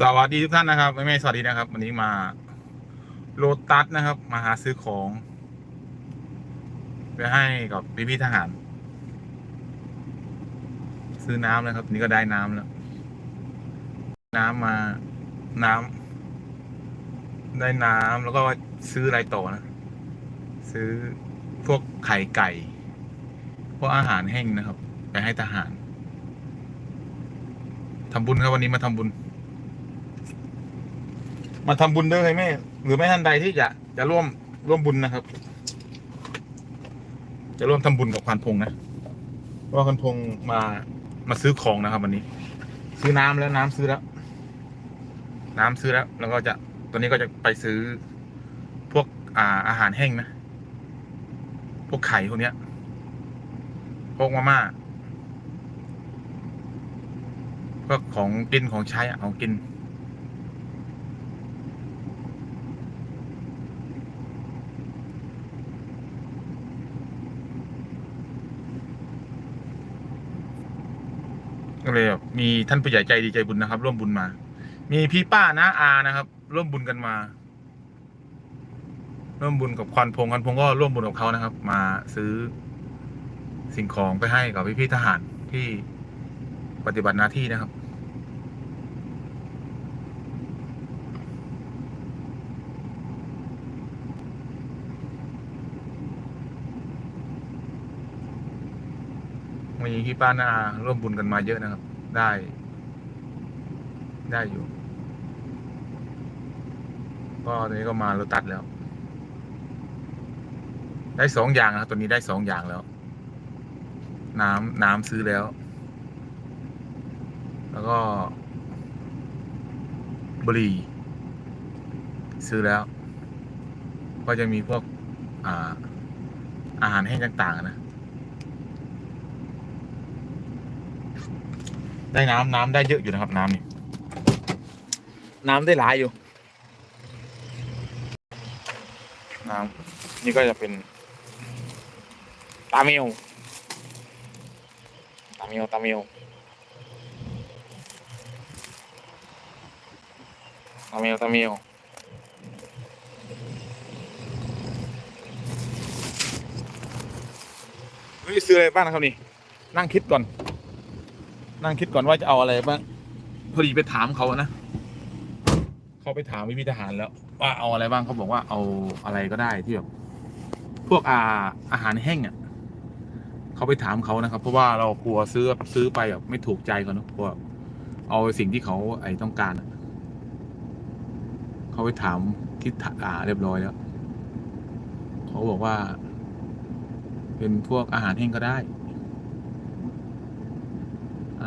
สวัสดีทุกท่านนะครับแม่แม่สวัสดีนะครับ วันนี้มาโลตัสนะครับ มาหาซื้อของไปให้กับพี่พี่ทหาร ซื้อน้ำนะครับนี่ก็ได้น้ำแล้ว น้ำมาน้ำได้น้ำแล้วก็ซื้ออะไรต่อนะ ซื้อพวกไข่ไก่ พวกอาหารแห้งนะครับ ไปให้ทหารทำบุญครับวันนี้มาทำบุญ มาทำบุญด้วยไหมแม่หรือไม่ท่านใดที่จะจะร่วมร่วมบุญนะครับ จะร่วมทำบุญกับควันพงนะว่าควันพงมามาซื้อของนะครับ วันนี้ ซื้อน้ำแล้วน้ำซื้อแล้ว น้ำซื้อแล้ว แล้วก็จะตอนนี้ก็จะไปซื้อพวกอ่าอาหารแห้งนะพวกไข่พวกเนี้ยพวกมาม่าพวกของกินของใช้อะของกิน ก็เลยแบบมีท่านผู้ใหญ่ใจดีใจบุญนะครับ ร่วมบุญมา มีพี่ป้านะอานะครับ ร่วมบุญกันมา ร่วมบุญกับควันพงควันพงก็ร่วมบุญกับเขานะครับ มาซื้อสิ่งของไปให้กับพี่พี่ทหารที่ปฏิบัติหน้าที่นะครับ มีพี่ป้านาอาร่วมบุญกันมาเยอะนะครับ ได้ ได้อยู่ ก็ตอนนี้ก็มาโราตัดแล้ว ได้สองอย่างนะครับตัวนี้ได้สองอย่างแล้ว น้ำน้ำซื้อแล้ว แล้วก็บุหรี่ซื้อแล้ว ก็จะมีพวกอาอาหารแห้งต่าง ๆ นะ ได้น้ำน้ำได้เยอะอยู่นะครับ น้ำนี่น้ำได้หลายอยู่ น้ำนี่ก็จะเป็น ตาเมลตาเมลตาเมลตาเมลตาเมลเฮ้ยซื้ออะไรบ้างนะครับนี่นั่งคิดก่อน นั่งคิดก่อนว่าจะเอาอะไรบ้างพอดีไปถามเขานะเขาไปถามวิพิทหารแล้ว ว่าเอาอะไรบ้างเขาบอกว่าเอาอะไรก็ได้ที่แบบพวกอาอาหารแห้งอะเขาไปถามเขานะครับ เพราะว่าเรากลัวซื้อซื้อไปแบบไม่ถูกใจเขาเนอะเพราะว่าเอาสิ่งที่เขาไอ้ต้องการอะเขาไปถามที่ถอ่าเรียบร้อยแล้วเขาบอกว่า เป็นพวกอาหารแห้งก็ได้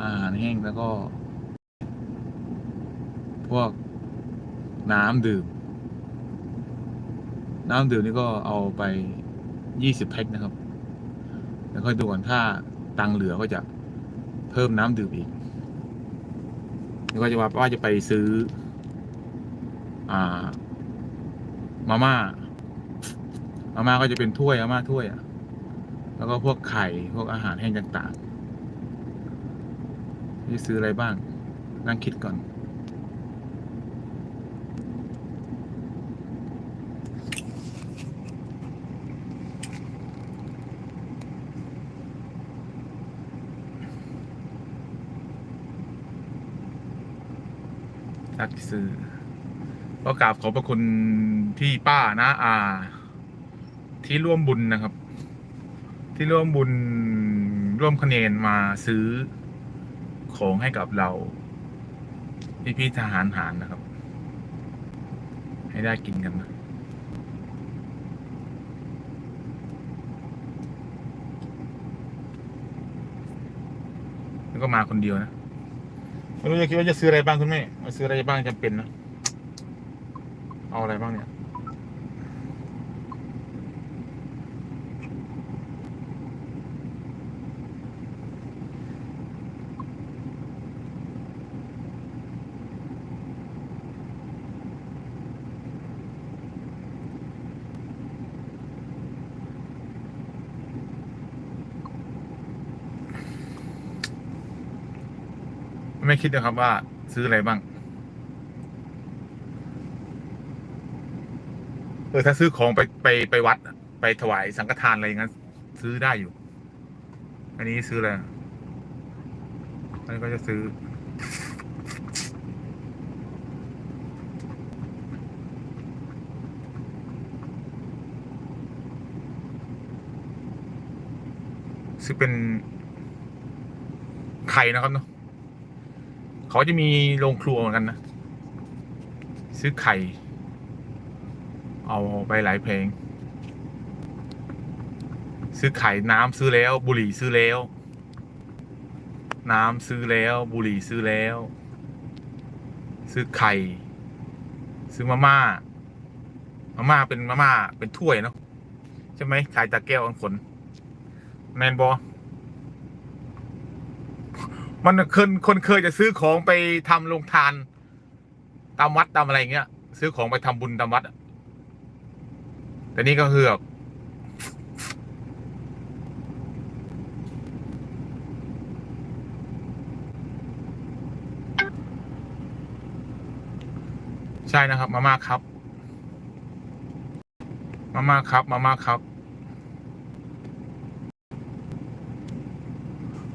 อาหารแห้งแล้วก็ พวกน้ำดื่ม น้ำดื่มนี่ก็เอาไปยี่สิบแพ็คนะครับ แล้วค่อยดูก่อนถ้าตังเหลือก็จะเพิ่มน้ำดื่มอีกแล้วก็จะว่าว่าจะไปซื้อ อ่า มาม่า มาม่าก็จะเป็นถ้วยมาม่าถ้วยอะแล้วก็พวกไข่ พวกอาหารแห้งต่างๆ จะซื้ออะไรบ้าง นั่งคิดก่อน ทักซื้อก็กราบขอบพระคุณพี่ป้านะอา ที่ร่วมบุญนะครับ ที่ร่วมบุญร่วมคะแนนมาซื้อ ของให้กับเราพี่พี่ๆทหารหารนะครับ ให้ได้กินกันนะแล้วก็มาคนเดียวนะไม่รู้จะคิดว่าจะซื้ออะไรบ้างคุณแม่มาซื้ออะไรบ้างจำเป็นนะ เอาอะไรบ้างเนี่ย คิดนะครับว่าซื้ออะไรบ้าง เออถ้าซื้อของไปไปไปวัดไปถวายสังฆทานอะไรงั้นซื้อได้อยู่ อันนี้ซื้ออะไรอันนี้ก็จะซื้อ ซื้อเป็นไข่นะครับเนาะ เขาจะมีโรงครัวเหมือนกันนะ ซื้อไข่ เอาไปหลายเพลง ซื้อไข่น้ำซื้อแล้ว บุหรี่ซื้อแล้ว น้ำซื้อแล้ว บุหรี่ซื้อแล้ว ซื้อไข่ ซื้อมาม่า มาม่าเป็นมาม่าเป็นถ้วยเนาะใช่ไหมขายตะแก้วอันผลแมนบอ มันคนคนเคยจะซื้อของไปทำโรงทาน ตามวัดตามอะไรเงี้ย ซื้อของไปทำบุญตามวัดแต่นี่ก็คือแบบใช่นะครับ มาม่าครับ มาม่าครับ มาม่าครับ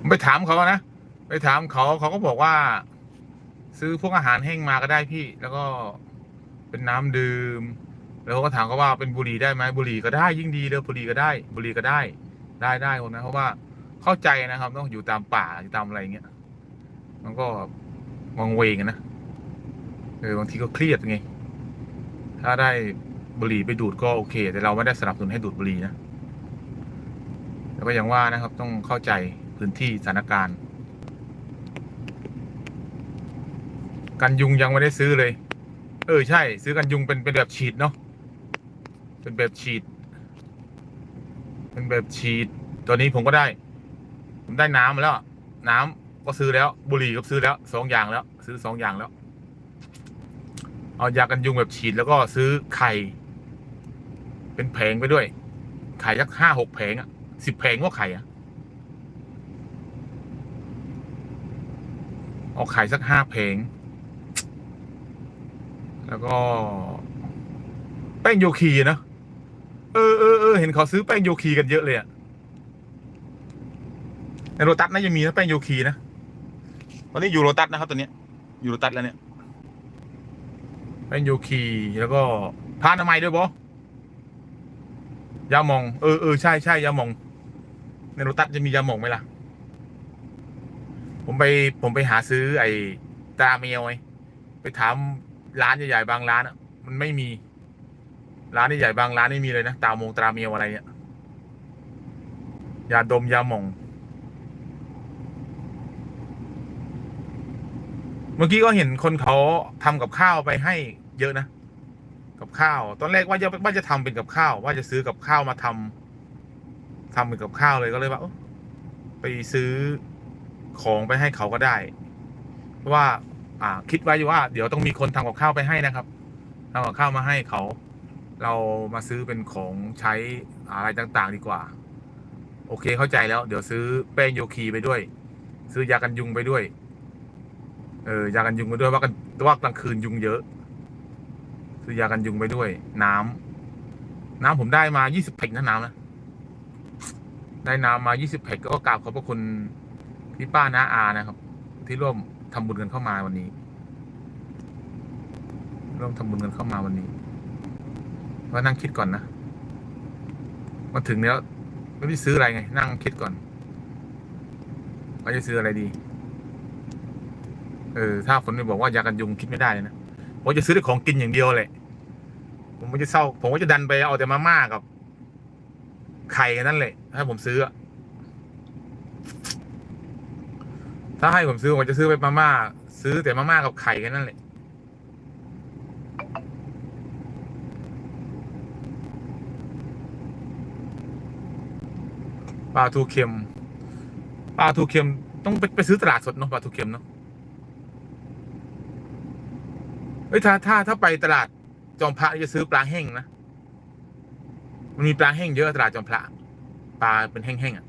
ไปถามเขานะ ไปถามเขาเขาก็บอกว่า ซื้อพวกอาหารแห้งมาก็ได้พี่ แล้วก็เป็นน้ำดื่ม แล้วเขาก็ถามเขาว่าเป็นบุหรี่ได้ไหมบุหรี่ก็ได้ยิ่งดีเลยบุหรี่ก็ได้ บุหรี่ก็ได้ ได้ได้คนนะเพราะว่าเข้าใจนะครับ ต้องอยู่ตามป่าอยู่ตามอะไรเงี้ยมันก็วังเวงนะเออบางทีก็เครียดไงถ้าได้บุหรี่ไปดูดก็โอเค แต่เราไม่ได้สนับสนุนให้ดูดบุหรี่นะแต่ก็อย่างว่านะครับ ต้องเข้าใจพื้นที่สถานการณ์ กันยุงยังไม่ได้ซื้อเลย เออใช่ ซื้อกันยุงเป็นเป็นแบบฉีดเนาะเป็นแบบฉีด เป็นแบบฉีด ตัวนี้ผมก็ได้ ผมได้น้ำมาแล้ว น้ำก็ซื้อแล้ว บุหรี่ก็ซื้อแล้วสองอย่างแล้ว ซื้อสองอย่างแล้ว เอายากันยุงแบบฉีดแล้วก็ซื้อไข่ เป็นแผงไปด้วย ไข่ยักห้าหกแผงอะสิบแผงก็ไข่อะเอาไข่สักห้าเพลง แล้วก็ แป้งโยคีนะเออเออเออเห็นเขาซื้อแป้งโยคีกันเยอะเลยอะในโรตัสน่าจะมีนะแป้งโยคีนะตอนนี้อยู่โรตัสนะครับตัวเนี้ย อยู่โรตัสแล้วเนี่ยแป้งโยคีแล้วก็ทานอนามัยด้วยบอยาหมอง เออเออใช่ใช่ยาหมอง ในโรตัสจะมียาหมองไหมล่ะ ผมไปผมไปหาซื้อไอ้ตาเมลไงไปถาม ร้านใหญ่ๆบางร้านอะมันไม่มี ร้านใหญ่ๆบางร้านไม่มีเลยนะตามงตราเมลอะไรเนี่ยยาดมยาหม่อง เมื่อกี้ก็เห็นคนเขาทำกับข้าวไปให้เยอะนะกับข้าว ตอนแรกว่าจะว่าจะทำเป็นกับข้าว ว่าจะซื้อกับข้าวมาทำทำเป็นกับข้าวเลยก็เลยว่าไปซื้อของไปให้เขาก็ได้ ว่า อ่า คิดไว้อยู่ว่า เดี๋ยวต้องมีคนทำกับข้าวไปให้นะครับทำกับข้าวมาให้เขา เรามาซื้อเป็นของใช้อะไรต่างๆ ดีกว่า โอเคเข้าใจแล้ว เดี๋ยวซื้อแป้งโยคีไปด้วย ซื้อยากันยุงไปด้วย เออยากันยุงไปด้วยว่ากันว่ากลางคืนยุงเยอะ ซื้อยากันยุงไปด้วย น้ำน้ำผมได้มา20แพ็คนะน้ำนะได้น้ำมา20แพ็คก็กราบขอบพระคุณพี่ป้าน้าอานะครับ ที่ร่วม ทำบุญกันเข้ามาวันนี้ ร่วมทำบุญกันเข้ามาวันนี้ว่านั่งคิดก่อนนะมาถึงแล้วไม่ได้ซื้ออะไรไง นั่งคิดก่อนว่าจะซื้ออะไรดี เออ ถ้าฝนไม่บอกว่ายากันยุงคิดไม่ได้เลยนะผมจะซื้อแต่ของกินอย่างเดียวเลยผมก็จะเศร้า ผมก็จะดันไปเอาแต่มาม่ากับ ไข่กันนั่นแหละถ้าผมซื้ออะ ถ้าให้ผมซื้อผมจะซื้อไปมาม่า ซื้อแต่มาม่ากับไข่กันนั่นแหละปลาทูเค็มปลาทูเค็มต้องไปไปซื้อตลาดสดเนาะปลาทูเค็มเนาะเอ้ยถ้าถ้าถ้าไปตลาดจอมพระจะซื้อปลาแห้งนะมันมีปลาแห้งเยอะตลาดจอมพระปลาเป็นแห้งๆอะ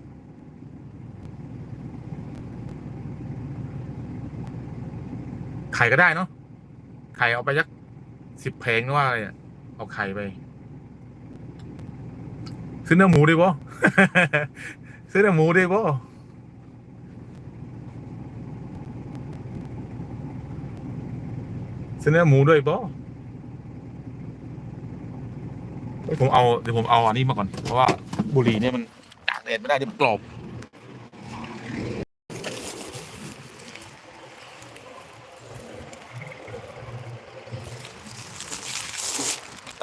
ข่ก็ได้เนาะไข่เอาไปยักสิบเพลงหรือว่าอะไรเอาไข่ไป ซื้อเนื้อหมูได้บ่ซื้อเนื้อหมูได้บ่ซื้อเนื้อหมูด้วยบ่ผมเอาเดี๋ยวผมเอาอันนี้มาก่อน เพราะว่าบุหรี่เนี่ยมันตากแดดไม่ได้เดี๋ยวกรอบ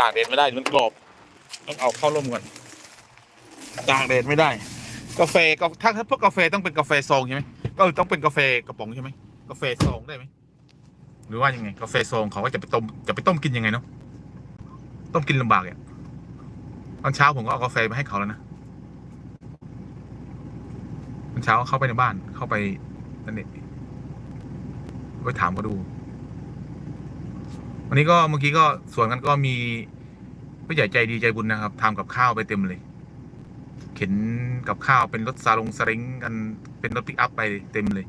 ตากแดดไม่ได้เดี๋ยวมันกรอบ ต้องเอาเข้าร่มก่อนตากแดดไม่ได้ กาแฟก็ถ้าถ้าพวกกาแฟต้องเป็นกาแฟซองใช่ไหมก็ต้องเป็นกาแฟกระป๋องใช่ไหมกาแฟซองได้ไหมหรือว่ายังไงกาแฟซองเขาก็จะไปต้มจะไปต้มกินยังไงเนาะต้มกินลำบากเนี่ยตอนเช้าผมก็เอากาแฟไปให้เขาแล้วนะตอนเช้าเข้าไปในบ้านเข้าไปนั่นเองไปถามเขาดู วันนี้ก็เมื่อกี้ก็สวนกันก็มีผู้ใหญ่ใจดีใจบุญนะครับทำกับข้าวไปเต็มเลย เข็นกับข้าวเป็นรถซาลงสลิงกันเป็นรถปิกอัพไปเต็มเลย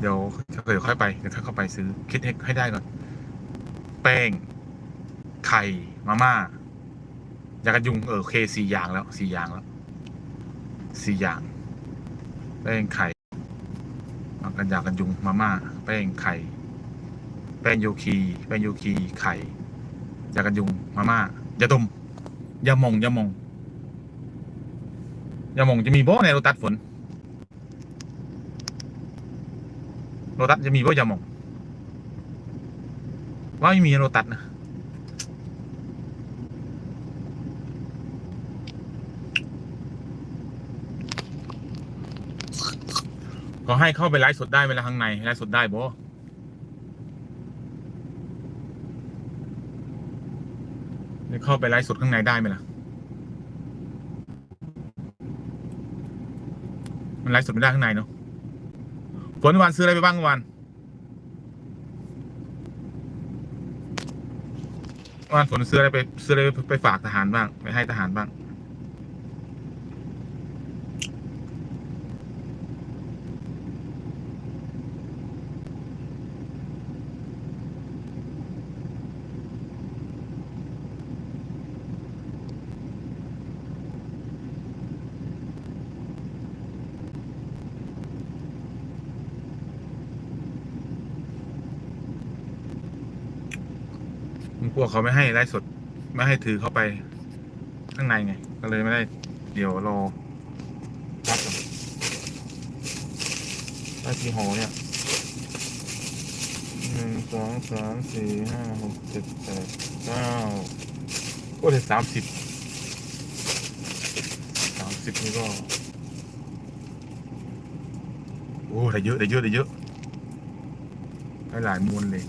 เดี๋ยวเดี๋ยวค่อยไปเดี๋ยวค่อยเข้าไปซื้อคิดให้ให้ได้ก่อน แป้ง ไข่มาม่ายากันยุงเออโอเคสี่อย่างแล้วสี่อย่างแล้วสี่อย่างแป้งไข่ กันยากันยุงมาม่าแป้งไข่ แป้งโยคีแป้งโยคีไข่ยากันยุงมาม่ายาดมยามองยามองยามองจะมีบ่ในโรตัสฝนโรตัสจะมีบ่ยามอง ว่าไม่มีโรตัสนะ ก็ให้เข้าไปไลฟ์สดได้เวลาข้างในไลฟ์สดได้บ่เดี๋ยวเข้าไปไลฟ์สดข้างในได้ไหมล่ะ มันไลฟ์สดไม่ได้ข้างในเนาะฝนวานซื้ออะไรไปบ้างวานวานฝนซื้ออะไรไปซื้ออะไรไปฝากทหารบ้าง ไปให้ทหารบ้าง พวกเขาไม่ให้ไลฟ์สด ไม่ให้ถือเข้าไป ข้างในไง ก็เลยไม่ได้ เดี๋ยวรอรับก่อนได้กี่หอเนี่ยหนึ่งสองสามสี่ห้าหกเจ็ดแปดเก้าโอ้ยสามสิบสามสิบนี่ก็โอ้ได้เยอะได้เยอะได้เยอะได้หลายมวลเลย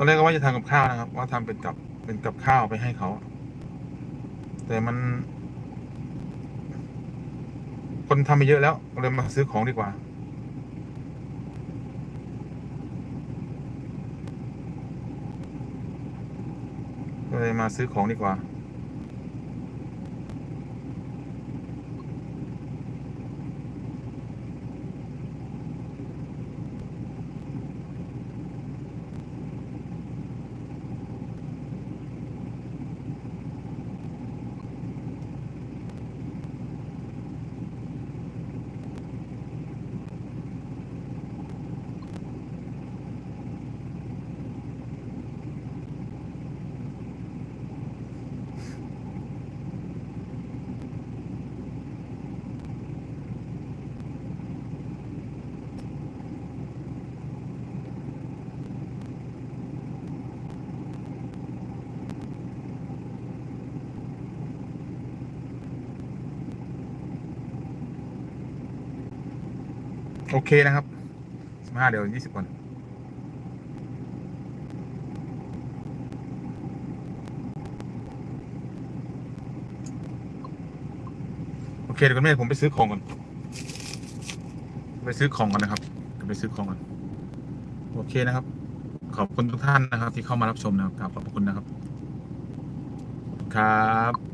ตอนแรกก็ว่าจะทำกับข้าวนะครับ ว่าทำเป็นกับเป็นกับข้าวไปให้เขา แต่มัน คนทำไปเยอะแล้วเลยมาซื้อของดีกว่า เลยมาซื้อของดีกว่า โอเคนะครับสิบห้าเดี๋ยวยี่สิบก่อนโอเคเดี๋ยวคุณแม่ผมไปซื้อของก่อนไปซื้อของก่อนนะครับไปซื้อของก่อนโอเคนะครับ ขอบคุณทุกท่านนะครับ ที่เข้ามารับชมนะครับขอบคุณนะครับ ครับ